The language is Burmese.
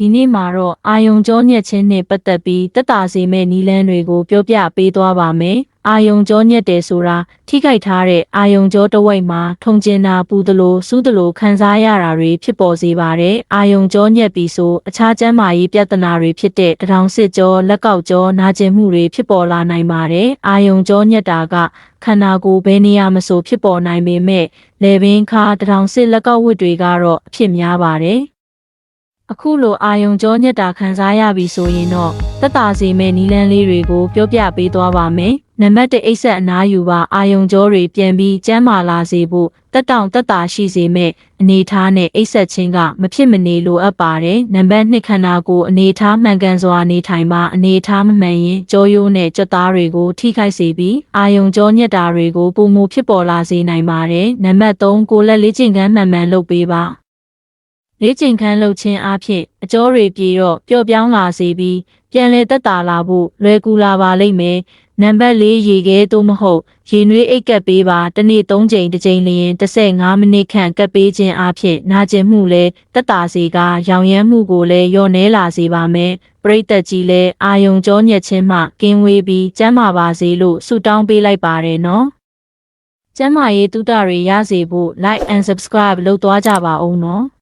ဒီနေ့မှာတော့အာယုံကြောညက်ခြင်းနဲ့ပတ်သက်ပြီးတက်တာစေမဲ့နီလန်းတွေကိုပြောပြပေးသွားပါမယ်။အာယုံကြောညက်တယ်ဆိုတာထိခိုက်ထားတဲ့အာယုံကြောတစ်ဝိုက်မှာထုံကျင်တာပူသလိုစူးသလိုခံစားရတာတွေဖြစ်ပေါ်စေပါတယ်။အာယုံကြောညက်ပြီးဆိုအခြားကျန်းမာရေးပြဿနာတွေဖြစ်တဲ့တထောင်စစ်ကြောလက်ကောက်ကြောနာကျင်မှုတွေဖြစ်ပေါ်လာနိုင်ပါတယ်။အာယုံကြောညက်တာကခန္ဓာကိုယ်ဘယ်နေရာမဆိုဖြစ်ပေါ်နိုင်ပေမဲ့လေပင်ခါတထောင်စစ်လက်ကောက်ဝတ်တွေကတော့အဖြစ်များပါတယ်။ အခုလိုအာယုံကြောညက်တာခံစားရပြီဆိုရင်တော့တက်တာစီမဲ့နီလန်းလေးတွေကိုပြောပြပေးသွားပါမယ်။နံပါတ်1အိတ်ဆက်အနားယူပါအာယုံကြောတွေပြန်ပြီးကျန်းမာလာစေဖို့တက်တောင့်တက်တာရှိစေမဲ့အနေထားနဲ့အိတ်ဆက်ခြင်းကမဖြစ်မနေလိုအပ်ပါတယ်။နံပါတ်2ခန္ဓာကိုယ်အနေထားမှန်ကန်စွာနေထိုင်ပါအနေထားမမှန်ရင်ကြောရိုးနဲ့ကြွက်သားတွေကိုထိခိုက်စေပြီးအာယုံကြောညက်တာတွေကိုပုံမူဖြစ်ပေါ်လာစေနိုင်ပါတယ်။နံပါတ်3ကိုယ်လက်လေးကျင့်ခန်းမှန်မှန်လုပ်ပေးပါ လေးချိန်ခန်းလှုပ်ခြင်းအဖြစ်အကျော်တွေပြေတော့ပျော့ပြောင်းလာစေပြီးပြန်လဲတက်တာလာဖို့လွယ်ကူလာပါလိမ့်မယ်။နံပါတ်၄ရေခဲသို့မဟုတ်ရေနွေးအိတ်ကပ်ပေးပါတစ်နေ့၃ချိန်တစ်ချိန်လျင်15မိနစ်ခန့်ကပ်ပေးခြင်းအဖြစ်နာကျင်မှုလဲတက်တာစေကရောင်ရမ်းမှုကိုလည်းလျော့နဲလာစေပါမယ်။ပရိသတ်ကြီးလည်းအာယုံကြောညက်ခြင်းမှကင်းဝေးပြီးကျန်းမာပါစေလို့ဆုတောင်းပေးလိုက်ပါတယ်နော်။ကျန်းမာရေးတုဒ္ဒတွေရစေဖို့ like and subscribe လုပ်သွားကြပါဦးနော်။